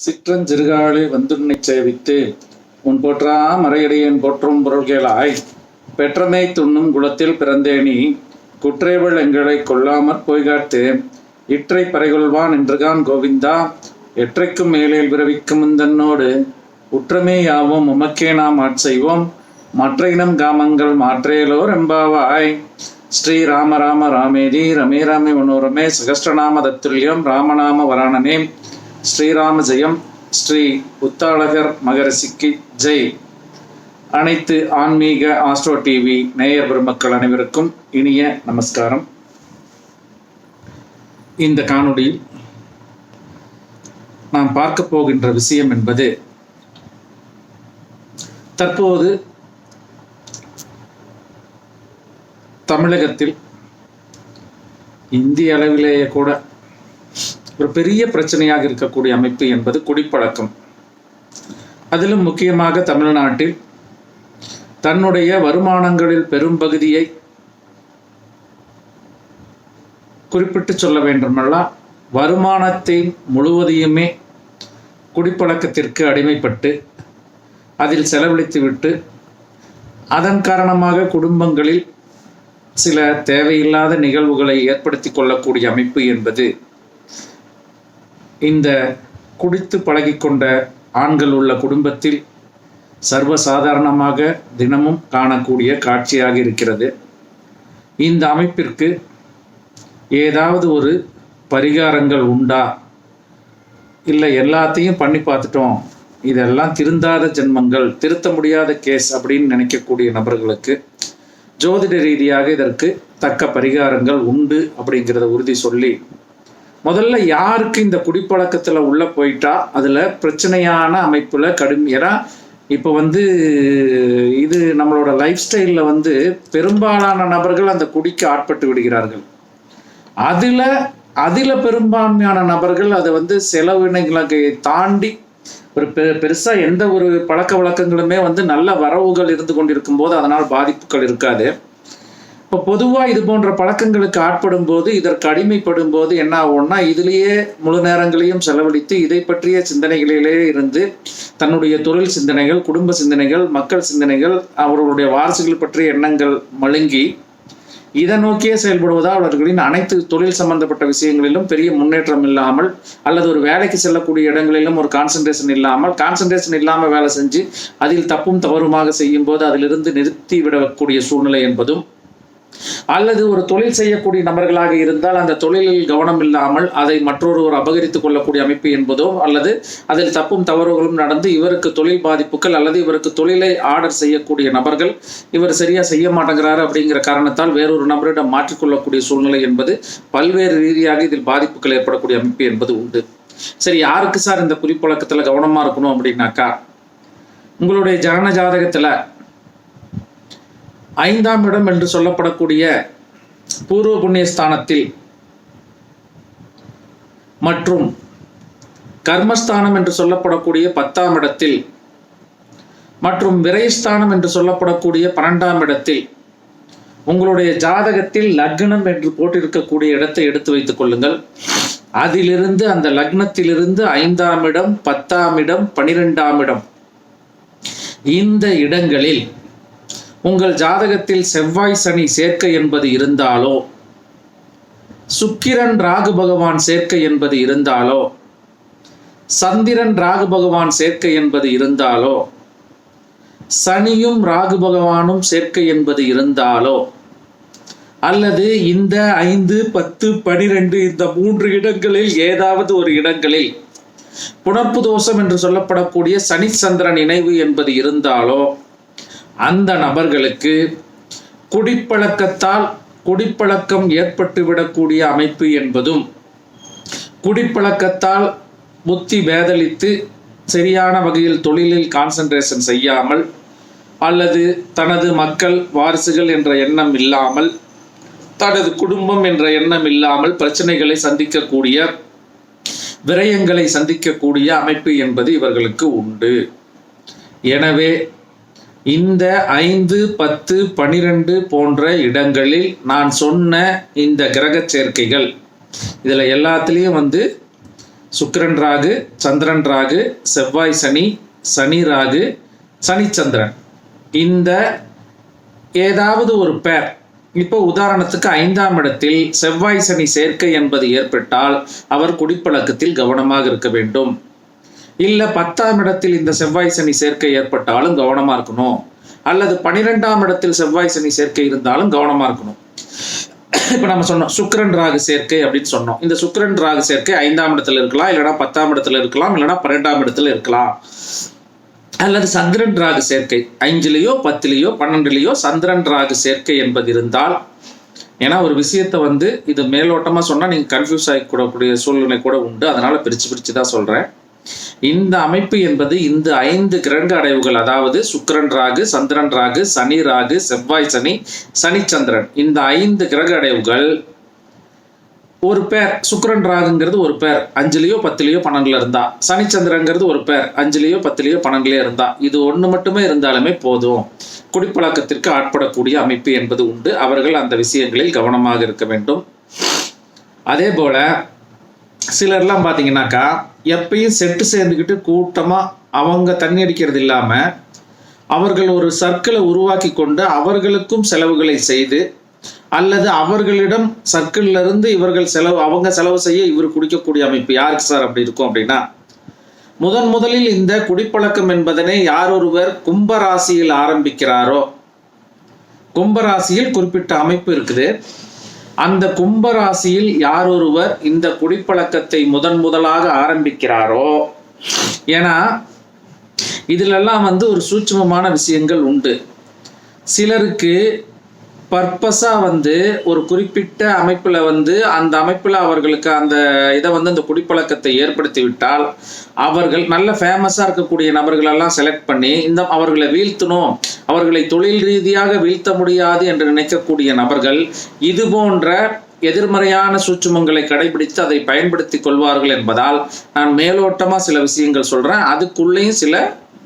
சிற்றஞ்சிறுகாலே வந்துன்னை சேவித்து உன் போற்றா மறையடியேன் போற்றும் பொருள்களாய் பெற்றமே துண்ணும் குலத்தில் பிறந்தேனி குற்றேவள் எங்களை கொல்லாமற் பொய்காட்டு. இற்றை பறைகொள்வான் என்றுகான் கோவிந்தா எற்றைக்கும் மேலேல் விரவிக்கும் முந்தன்னோடு உற்றமே யாவும் உமக்கே நாம் ஆட்செய்வோம் மற்ற இனம் காமங்கள் மாற்றேலோர் எம்பாவாய். ஸ்ரீ ராம ராம ராமேதி ரமே ராமே மனோரமே சகஸ்டநாம தத்துல்யம் ராமநாம வராணனே ஸ்ரீராம ஜெயம் ஸ்ரீ உத்தாளகர் மகரிஷிக்கு ஜெய். அனைத்து ஆன்மீக ஆஸ்ட்ரோ டிவி நேயர் பெருமக்கள் அனைவருக்கும் இனிய நமஸ்காரம். இந்த காணொளியில் நாம் பார்க்க போகின்ற விஷயம் என்பது தற்போது தமிழகத்தில் இந்திய அளவிலேயே கூட ஒரு பெரிய பிரச்சனையாக இருக்கக்கூடிய அமைப்பு என்பது குடிப்பழக்கம். அதிலும் முக்கியமாக தமிழ்நாட்டில் தன்னுடைய வருமானங்களில் பெரும்பகுதியை குறிப்பிட்டு சொல்ல வேண்டுமெல்லாம் வருமானத்தை முழுவதையுமே குடிப்பழக்கத்திற்கு அடிமைப்பட்டு அதில் செலவழித்துவிட்டு அதன் காரணமாக குடும்பங்களில் சில தேவையில்லாத நிகழ்வுகளை ஏற்படுத்தி கொள்ளக்கூடிய அமைப்பு என்பது இந்த குடித்து பழகிக்கொண்ட ஆண்கள் உள்ள குடும்பத்தில் சர்வசாதாரணமாக தினமும் காணக்கூடிய காட்சியாக இருக்கிறது. இந்த அமைப்பிற்கு ஏதாவது ஒரு பரிகாரங்கள் உண்டா? இல்லை எல்லாத்தையும் பண்ணி பார்த்துட்டோம். இதெல்லாம் திருந்தாத ஜென்மங்கள் திருத்த முடியாத கேஸ் அப்படின்னு நினைக்கக்கூடிய நபர்களுக்கு ஜோதிட ரீதியாக இதற்கு தக்க பரிகாரங்கள் உண்டு அப்படிங்கிறத உறுதி சொல்லி முதல்ல யாருக்கு இந்த குடிப்பழக்கத்தில் உள்ள போயிட்டா அதில் பிரச்சனையான அமைப்பில் கடும் ஏன்னா இப்போ வந்து இது நம்மளோட லைஃப் ஸ்டைலில் வந்து பெரும்பாலான நபர்கள் அந்த குடிக்கு ஆட்பட்டு விடுகிறார்கள். அதில் அதில் பெரும்பான்மையான நபர்கள் அதை வந்து செலவினங்களை தாண்டி ஒரு பெ பெருசாக எந்த ஒரு பழக்க வழக்கங்களுமே வந்து நல்ல வரவுகள் இருந்து கொண்டிருக்கும் போது அதனால் பாதிப்புகள் இருக்காது. இப்போ பொதுவாக இது போன்ற பழக்கங்களுக்கு ஆட்படும் போது இதற்கு அடிமைப்படும் போது என்ன ஆகும்னா இதிலேயே முழு நேரங்களையும் செலவழித்து இதை பற்றிய சிந்தனைகளிலே இருந்து தன்னுடைய தொழில் சிந்தனைகள் குடும்ப சிந்தனைகள் மக்கள் சிந்தனைகள் அவர்களுடைய வாரிசுகள் பற்றிய எண்ணங்கள் மழுங்கி இதை நோக்கியே செயல்படுவதால் அவர்களின் அனைத்து தொழில் சம்பந்தப்பட்ட விஷயங்களிலும் பெரிய முன்னேற்றம் இல்லாமல் அல்லது ஒரு வேலைக்கு செல்லக்கூடிய இடங்களிலும் ஒரு கான்சன்ட்ரேஷன் இல்லாமல் கான்சன்ட்ரேஷன் இல்லாமல் வேலை செஞ்சு அதில் தப்பும் தவறுமாக செய்யும் போது அதிலிருந்து நிறுத்தி விடக்கூடிய சூழ்நிலை என்பதும் அல்லது ஒரு தொழில் செய்யக்கூடிய நபர்களாக இருந்தால் அந்த தொழிலில் கவனம் இல்லாமல் அதை மற்றொருவர் அபகரித்துக் கொள்ளக்கூடிய அமைப்பு என்பதோ அல்லது அதில் தப்பும் தவறுகளும் நடந்து இவருக்கு தொழில் பாதிப்புகள் அல்லது இவருக்கு தொழிலை ஆர்டர் செய்யக்கூடிய நபர்கள் இவர் சரியா செய்ய மாட்டேங்கிறாரு அப்படிங்கிற காரணத்தால் வேறொரு நபரிடம் மாற்றிக்கொள்ளக்கூடிய சூழ்நிலை என்பது பல்வேறு ரீதியாக இதில் பாதிப்புகள் ஏற்படக்கூடிய அமைப்பு என்பது உண்டு. சரி யாருக்கு சார் இந்த குறிப்பழக்கத்தில் கவனமாக இருக்கணும் அப்படின்னாக்கா? உங்களுடைய ஜனன ஜாதகத்தில் ஐந்தாம் இடம் என்று சொல்லப்படக்கூடிய பூர்வ புண்ணிய ஸ்தானத்தில் மற்றும் கர்மஸ்தானம் என்று சொல்லப்படக்கூடிய பத்தாம் இடத்தில் மற்றும் விரயஸ்தானம் என்று சொல்லப்படக்கூடிய பன்னெண்டாம் இடத்தில் உங்களுடைய ஜாதகத்தில் லக்னம் என்று போட்டிருக்கக்கூடிய இடத்தை எடுத்து வைத்துக் கொள்ளுங்கள். அதிலிருந்து அந்த லக்னத்திலிருந்து ஐந்தாம் இடம் பத்தாம் இடம் பனிரெண்டாம் இடம். இந்த இடங்களில் உங்கள் ஜாதகத்தில் செவ்வாய் சனி சேர்க்கை என்பது இருந்தாலோ சுக்கிரன் ராகு பகவான் சேர்க்கை என்பது இருந்தாலோ சந்திரன் ராகு பகவான் சேர்க்கை என்பது இருந்தாலோ சனியும் ராகு பகவானும் சேர்க்கை என்பது இருந்தாலோ அல்லது இந்த ஐந்து பத்து பனிரெண்டு இந்த மூன்று இடங்களில் ஏதாவது ஒரு இடங்களில் புணர்ப்பு தோஷம் என்று சொல்லப்படக்கூடிய சனி சந்திரன் இணைவு என்பது இருந்தாலோ அந்த நபர்களுக்கு குடிப்பழக்கத்தால் குடிப்பழக்கம் ஏற்பட்டு விடக்கூடிய அமைப்பு என்பதும் குடிப்பழக்கத்தால் புத்தி வேதளித்து சரியான வகையில் தொழிலில் கான்சன்ட்ரேஷன் செய்யாமல் அல்லது தனது மக்கள் வாரிசுகள் என்ற எண்ணம் இல்லாமல் தனது குடும்பம் என்ற எண்ணம் இல்லாமல் பிரச்சனைகளை சந்திக்கக்கூடிய விரயங்களை சந்திக்கக்கூடிய அமைப்பு என்பது இவர்களுக்கு உண்டு. எனவே இந்த ஐந்து பத்து பனிரெண்டு போன்ற இடங்களில் நான் சொன்ன இந்த கிரக சேர்க்கைகள் இதில் எல்லாத்துலேயும் வந்து சுக்கிரன் ராகு சந்திரன் ராகு செவ்வாய் சனி சனி ராகு சனிச்சந்திரன் இந்த ஏதாவது ஒரு பேர் இப்போ உதாரணத்துக்கு ஐந்தாம் இடத்தில் செவ்வாய் சனி சேர்க்கை என்பது ஏற்பட்டால் அவர் குடிப்பழக்கத்தில் கவனமாக இருக்க வேண்டும். இல்ல பத்தாம் இடத்தில் இந்த செவ்வாய் சனி சேர்க்கை ஏற்பட்டாலும் கவனமா இருக்கணும். அல்லது பனிரெண்டாம் இடத்தில் செவ்வாய் சனி சேர்க்கை இருந்தாலும் கவனமா இருக்கணும். இப்ப நம்ம சொன்னோம் சுக்கரன் ராகு சேர்க்கை அப்படின்னு சொன்னோம். இந்த சுக்கரன் ராகு சேர்க்கை ஐந்தாம் இடத்துல இருக்கலாம் இல்லைன்னா பத்தாம் இடத்துல இருக்கலாம் இல்லைன்னா பன்னெண்டாம் இடத்துல இருக்கலாம். அல்லது சந்திரன் ராகு சேர்க்கை ஐந்துலேயோ பத்துலேயோ பன்னெண்டுலேயோ சந்திரன் ராகு சேர்க்கை என்பது இருந்தால் ஏன்னா ஒரு விஷயத்தை வந்து இது மேலோட்டமாக சொன்னால் நீங்கள் கன்ஃபியூஸ் ஆகிக்கூடக்கூடிய சூழ்நிலை கூட உண்டு. அதனால பிரித்து பிரித்து தான் சொல்கிறேன் இந்த அமைப்பு என்பது இந்த ஐந்து கிரக அடைவுகள் அதாவது சுக்கிரன் ராகு சந்திரன் ராகு சனி ராகு செவ்வாய் சனி சனிச்சந்திரன். இந்த ஐந்து கிரக அடைவுகள் ஒரு பேர். சுக்கரன் ராகுங்கிறது ஒரு பேர். அஞ்சுலேயோ பத்துலயோ பன்னெண்டுல இருந்தா. சனிச்சந்திரங்கிறது ஒரு பேர். அஞ்சுலேயோ பத்துலேயோ பன்னெண்டுலயோ இருந்தா. இது ஒண்ணு மட்டுமே இருந்தாலுமே போதும். குடிப்பழக்கத்திற்கு ஆட்படக்கூடிய அமைப்பு என்பது உண்டு. அவர்கள் அந்த விஷயங்களில் கவனமாக இருக்க வேண்டும். அதே போல சிலர்லாம் பார்த்தீங்கன்னாக்கா எப்பயும் செட்டு சேர்ந்துக்கிட்டு கூட்டமாக அவங்க தண்ணி அடிக்கிறது இல்லாமல் அவர்கள் ஒரு சர்க்கிளை உருவாக்கி கொண்டு அவர்களுக்கும் செலவுகளை செய்து அல்லது அவர்களிடம் சர்க்கிள்ல இருந்து இவர்கள் செலவு அவங்க செலவு செய்ய இவர் குடிக்கக்கூடிய அமைப்பு யாருக்கு சார் அப்படி இருக்கும் அப்படின்னா முதன் முதலில் இந்த குடிப்பழக்கம் என்பதனை யார் ஒருவர் கும்பராசியில் ஆரம்பிக்கிறாரோ கும்பராசியில் குறிப்பிட்ட அமைப்பு இருக்குது. அந்த கும்பராசியில் யார் ஒருவர் இந்த குடிப்பழக்கத்தை முதன் முதலாக ஆரம்பிக்கிறாரோ? ஏன்னா இதிலெல்லாம் வந்து ஒரு சூட்சமமான விஷயங்கள் உண்டு. சிலருக்கு பர்பஸாக வந்து ஒரு குறிப்பிட்ட அமைப்பில் வந்து அந்த அமைப்பில் அவர்களுக்கு அந்த இதை வந்து அந்த குடிப்பழக்கத்தை ஏற்படுத்தி விட்டால் அவர்கள் நல்ல ஃபேமஸாக இருக்கக்கூடிய நபர்களெல்லாம் செலக்ட் பண்ணி இந்த அவர்களை வீழ்த்தணும் அவர்களை தொழில் ரீதியாக வீழ்த்த முடியாது என்று நினைக்கக்கூடிய நபர்கள் இது போன்ற எதிர்மறையான சூட்சுமங்களை கடைபிடித்து அதை பயன்படுத்தி கொள்வார்கள் என்பதால் நான் மேலோட்டமாக சில விஷயங்கள் சொல்கிறேன் அதுக்குள்ளேயும் சில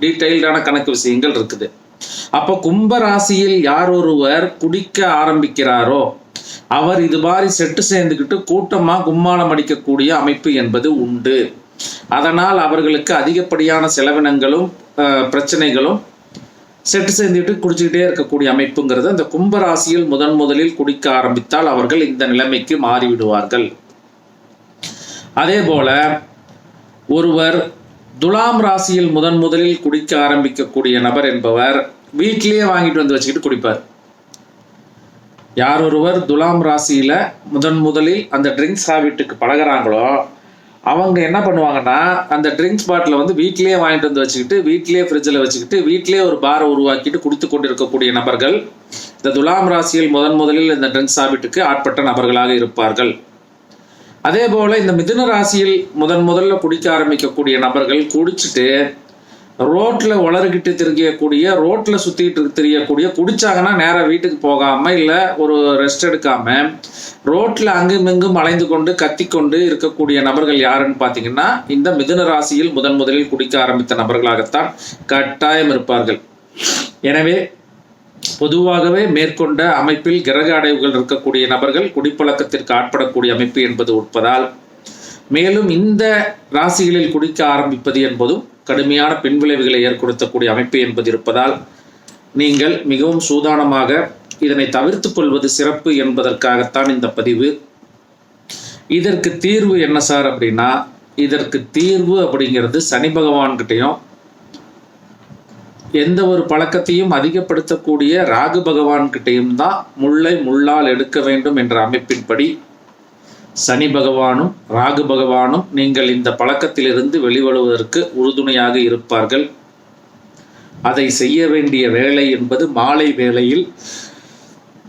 டீட்டெயில்டான கணக்கு விஷயங்கள் இருக்குது. அப்போ கும்ப ராசியில் யார் ஒருவர் குடிக்க ஆரம்பிக்கிறாரோ அவர் இது மாதிரி செட்டு சேர்ந்துக்கிட்டு கூட்டமா கும்மாளம் அடிக்கக்கூடிய அமைப்பு என்பது உண்டு. அதனால் அவர்களுக்கு அதிகப்படியான செலவினங்களும் அஹ், பிரச்சனைகளும் செட்டு சேர்ந்துட்டு குடிச்சுக்கிட்டே இருக்கக்கூடிய அமைப்புங்கிறது அந்த கும்ப ராசியில் முதன் முதலில் குடிக்க ஆரம்பித்தால் அவர்கள் இந்த நிலைமைக்கு மாறிவிடுவார்கள். அதே போல ஒருவர் துலாம் ராசியில் முதன் முதலில் குடிக்க ஆரம்பிக்கக்கூடிய நபர் என்பவர் வீட்டிலேயே வாங்கிட்டு வந்து வச்சுக்கிட்டு குடிப்பார். யார் ஒருவர் துலாம் ராசியில முதன் முதலில் அந்த ட்ரிங்க்ஸ் ஹாபிட்டுக்கு பழகுறாங்களோ அவங்க என்ன பண்ணுவாங்கன்னா அந்த ட்ரிங்க்ஸ் பாட்டில் வந்து வீட்டிலேயே வாங்கிட்டு வந்து வச்சுக்கிட்டு வீட்டிலேயே ஃப்ரிட்ஜில் வச்சுக்கிட்டு வீட்டிலேயே ஒரு பாரை உருவாக்கிட்டு கொடுத்து கொண்டிருக்கக்கூடிய நபர்கள் இந்த துலாம் ராசியில் முதன் முதலில் இந்த ட்ரிங்க்ஸ் ஹாபிட்டுக்கு ஆட்பட்ட நபர்களாக இருப்பார்கள். அதே போல இந்த மிதுன ராசியில் முதன் முதல்ல குடிக்க ஆரம்பிக்கக்கூடிய நபர்கள் குடிச்சிட்டு ரோட்ல வளர்கிட்டு திரியக்கூடிய ரோட்ல சுற்றிக்கிட்டு திரியக்கூடிய குடிச்சாங்கன்னா நேராக வீட்டுக்கு போகாம இல்ல ஒரு ரெஸ்ட் எடுக்காம ரோட்ல அங்கும் இங்கும் அலைந்து கொண்டு கத்திக்கொண்டு இருக்கக்கூடிய நபர்கள் யாருன்னு பாத்தீங்கன்னா இந்த மிதுன ராசியில் முதன் முதலில் குடிக்க ஆரம்பித்த நபர்களாகத்தான் கட்டாயம் இருப்பார்கள். எனவே பொதுவாகவே மேற்கொண்ட அமைப்பில் கிரக அடைவுகள் இருக்கக்கூடிய நபர்கள் குடிப்பழக்கத்திற்கு ஆட்படக்கூடிய அமைப்பு என்பது உட்பதால் மேலும் இந்த ராசிகளில் குடிக்க ஆரம்பிப்பது என்பதும் கடுமையான பின்விளைவுகளை ஏற்படுத்தக்கூடிய அமைப்பு என்பது இருப்பதால் நீங்கள் மிகவும் சூதானமாக இதனை தவிர்த்துக் கொள்வது சிறப்பு என்பதற்காகத்தான் இந்த பதிவு. இதற்கு தீர்வு என்ன சார் அப்படின்னா இதற்கு தீர்வு அப்படிங்கிறது சனி பகவான்கிட்டையும் எந்த ஒரு பழக்கத்தையும் அதிகப்படுத்தக்கூடிய ராகு பகவான்கிட்டையும் தான் முல்லை முள்ளால் எடுக்க வேண்டும் என்ற அமைப்பின்படி சனி பகவானும் ராகு பகவானும் நீங்கள் இந்த பழக்கத்திலிருந்து வெளிவருவதற்கு உறுதுணையாக இருப்பார்கள். அதை செய்ய வேண்டிய வேலை என்பது மாலை வேளையில்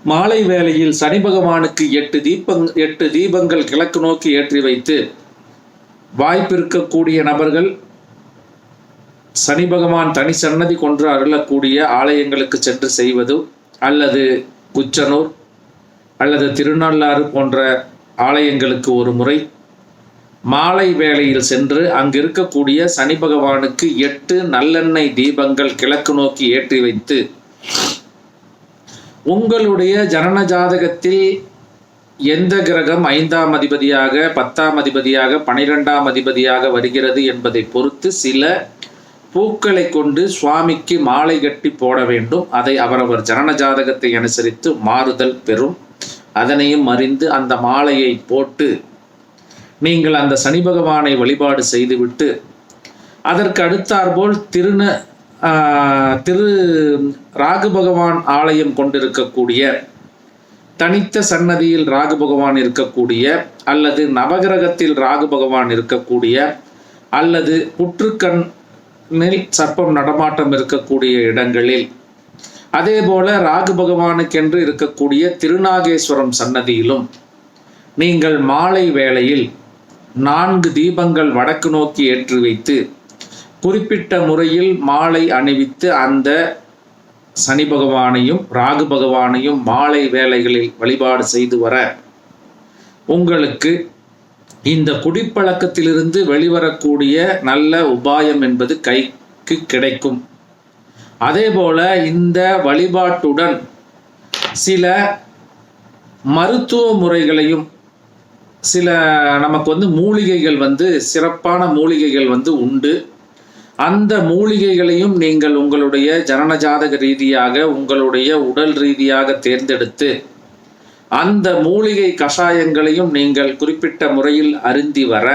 மாலை வேளையில் சனி பகவானுக்கு எட்டு தீபங் எட்டு தீபங்கள் கிழக்கு நோக்கி ஏற்றி வைத்து வாய்ப்பிருக்கக்கூடிய நபர்கள் சனி பகவான் தனி சன்னதி கொன்று அருளக்கூடிய ஆலயங்களுக்கு சென்று செய்வது அல்லது குச்சனூர் அல்லது திருநள்ளாறு போன்ற ஆலயங்களுக்கு ஒரு முறை மாலை வேளையில் சென்று அங்கு இருக்கக்கூடிய சனி பகவானுக்கு எட்டு நல்லெண்ணெய் தீபங்கள் கிழக்கு நோக்கி ஏற்றி வைத்து உங்களுடைய ஜனன ஜாதகத்தில் எந்த கிரகம் ஐந்தாம் அதிபதியாக பத்தாம் அதிபதியாக பனிரெண்டாம் அதிபதியாக வருகிறது என்பதை பொறுத்து சில பூக்களை கொண்டு சுவாமிக்கு மாலை கட்டி போட வேண்டும். அதை அவரவர் ஜனன ஜாதகத்தை அனுசரித்து மாறுதல் பெறும். அதனையும் அறிந்து அந்த மாலையை போட்டு நீங்கள் அந்த சனி பகவானை வழிபாடு செய்துவிட்டு அதற்கு அடுத்தாற்போல் திருந திரு ராகு பகவான் ஆலயம் கொண்டிருக்கக்கூடிய தனித்த சன்னதியில் ராகு பகவான் இருக்கக்கூடிய அல்லது நவகிரகத்தில் ராகு பகவான் இருக்கக்கூடிய அல்லது புற்றுக்கண் நில் சர்ப்பம் நடமாட்டம் இருக்கக்கூடிய இடங்களில். அதே போல ராகு பகவானுக்கென்று இருக்கக்கூடிய திருநாகேஸ்வரம் சன்னதியிலும் நீங்கள் மாலை வேளையில் நான்கு தீபங்கள் வடக்கு நோக்கி ஏற்றி வைத்து குறிப்பிட்ட முறையில் மாலை அணிவித்து அந்த சனி பகவானையும் ராகு பகவானையும் மாலை வேளைகளில் வழிபாடு செய்து வர உங்களுக்கு இந்த குடிப்பழக்கத்திலிருந்து வெளிவரக்கூடிய நல்ல உபாயம் என்பது கைக்கு கிடைக்கும். அதேபோல இந்த வழிபாட்டுடன் சில மருத்துவ முறைகளையும் சில நமக்கு வந்து மூலிகைகள் வந்து சிறப்பான மூலிகைகள் வந்து உண்டு. அந்த மூலிகைகளையும் நீங்கள் உங்களுடைய ஜனன ஜாதக ரீதியாக உங்களுடைய உடல் ரீதியாக தேர்ந்தெடுத்து அந்த மூலிகை கஷாயங்களையும் நீங்கள் குறிப்பிட்ட முறையில் அருந்தி வர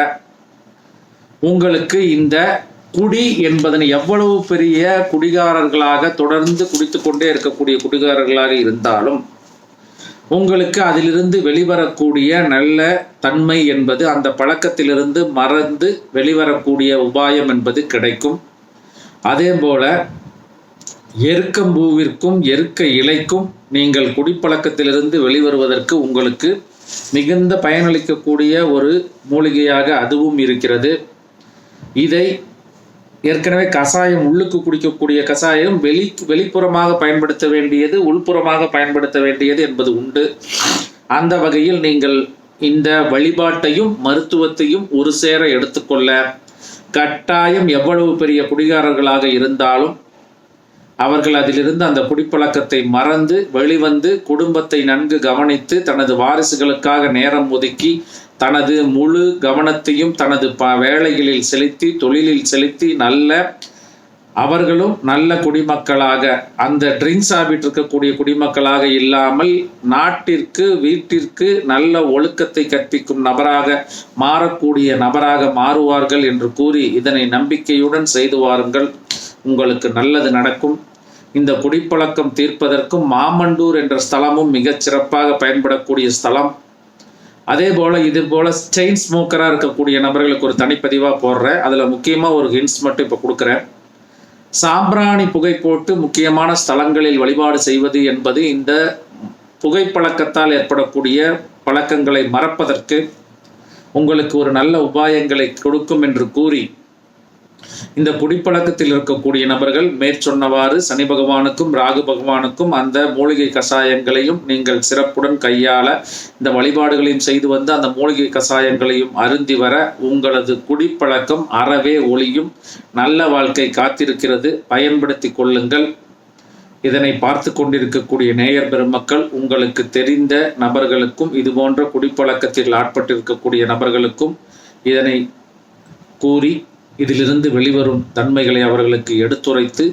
உங்களுக்கு இந்த குடி என்பதனை எவ்வளவு பெரிய குடிகாரர்களாக தொடர்ந்து குடித்து கொண்டே இருக்கக்கூடிய குடிகாரர்களாக இருந்தாலும் உங்களுக்கு அதிலிருந்து வெளிவரக்கூடிய நல்ல தன்மை என்பது அந்த பழக்கத்திலிருந்து மறந்து வெளிவரக்கூடிய உபாயம் என்பது கிடைக்கும். அதே போல எருக்கம்பூவிற்கும் எருக்க இலைக்கும் நீங்கள் குடிப்பழக்கத்திலிருந்து வெளிவருவதற்கு உங்களுக்கு மிகுந்த பயனளிக்கக்கூடிய ஒரு மூலிகையாக அதுவும் இருக்கிறது. இதை ஏற்கனவே கசாயம் உள்ளுக்கு குடிக்கக்கூடிய கசாயம் வெளி வெளிப்புறமாக பயன்படுத்த வேண்டியது உள்புறமாக பயன்படுத்த வேண்டியது என்பது உண்டு. அந்த வகையில் நீங்கள் இந்த வழிபாட்டையும் மருத்துவத்தையும் ஒரு சேர எடுத்துக்கொள்ள கட்டாயம் எவ்வளவு பெரிய குடிகாரர்களாக இருந்தாலும் அவர்கள் அதிலிருந்து அந்த குடிப்பழக்கத்தை மறந்து வெளிவந்து குடும்பத்தை நன்கு கவனித்து தனது வாரிசுகளுக்காக நேரம் ஒதுக்கி தனது முழு கவனத்தையும் தனது ப வேலைகளில் செலுத்தி தொழிலில் செலுத்தி நல்ல அவர்களும் நல்ல குடிமக்களாக அந்த ட்ரிங்க்ஸ் ஹாபிட் இருக்கக்கூடிய குடிமக்களாக இல்லாமல் நாட்டிற்கு வீட்டிற்கு நல்ல ஒழுக்கத்தை கற்பிக்கும் நபராக மாறக்கூடிய நபராக மாறுவார்கள் என்று கூறி இதனை நம்பிக்கையுடன் செய்து வாருங்கள். உங்களுக்கு நல்லது நடக்கும். இந்த குடிப்பழக்கம் தீர்ப்பதற்கும் மாமண்டூர் என்ற ஸ்தலமும் மிகச் சிறப்பாக பயன்படக்கூடிய ஸ்தலம். அதே போல் இது போல் செயின் ஸ்மோக்கராக இருக்கக்கூடிய நபர்களுக்கு ஒரு தனிப்பதிவாக போடுறேன். அதில் முக்கியமாக ஒரு ஹிண்ட்ஸ் மட்டும் இப்போ கொடுக்குறேன். சாம்பிராணி புகை போட்டு முக்கியமான ஸ்தலங்களில் வழிபாடு செய்வது என்பது இந்த புகைப்பழக்கத்தால் ஏற்படக்கூடிய பழக்கங்களை மறப்பதற்கு உங்களுக்கு ஒரு நல்ல உபாயங்களை கொடுக்கும் என்று கூறி இந்த குடிப்பழக்கத்தில் இருக்கக்கூடிய நபர்கள் மேற்சொன்னவாறு சனி பகவானுக்கும் ராகு பகவானுக்கும் அந்த மூலிகை கஷாயங்களையும் நீங்கள் சிறப்புடன் கையாள இந்த வழிபாடுகளையும் செய்து வந்து அந்த மூலிகை கஷாயங்களையும் அருந்தி வர உங்களது குடிப்பழக்கம் அறவே ஒளியும். நல்ல வாழ்க்கை காத்திருக்கிறது. பயன்படுத்தி கொள்ளுங்கள். இதனை பார்த்து கொண்டிருக்கக்கூடிய நேயர் பெருமக்கள் உங்களுக்கு தெரிந்த நபர்களுக்கும் இது போன்ற குடிப்பழக்கத்தில் ஆட்பட்டிருக்கக்கூடிய நபர்களுக்கும் இதனை கூறி இதிலிருந்து வெளிவரும் தன்மைகளை அவர்களுக்கு எடுத்துரைத்து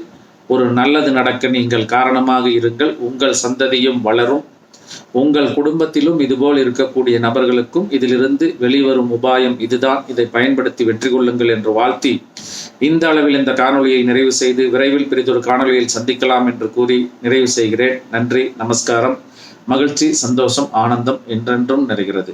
ஒரு நல்லது நடக்க நீங்கள் காரணமாக இருங்கள். உங்கள் சந்ததியும் வளரும். உங்கள் குடும்பத்திலும் இதுபோல் இருக்கக்கூடிய நபர்களுக்கும் இதிலிருந்து வெளிவரும் உபாயம் இதுதான். இதை பயன்படுத்தி வெற்றி கொள்ளுங்கள் என்று வாழ்த்தி இந்த அளவில் இந்த காணொளியை நிறைவு செய்து விரைவில் பெரிதொரு காணொளியில் சந்திக்கலாம் என்று கூறி நிறைவு செய்கிறேன். நன்றி நமஸ்காரம். மகிழ்ச்சி சந்தோஷம் ஆனந்தம் என்றென்றும் நிறைகிறது.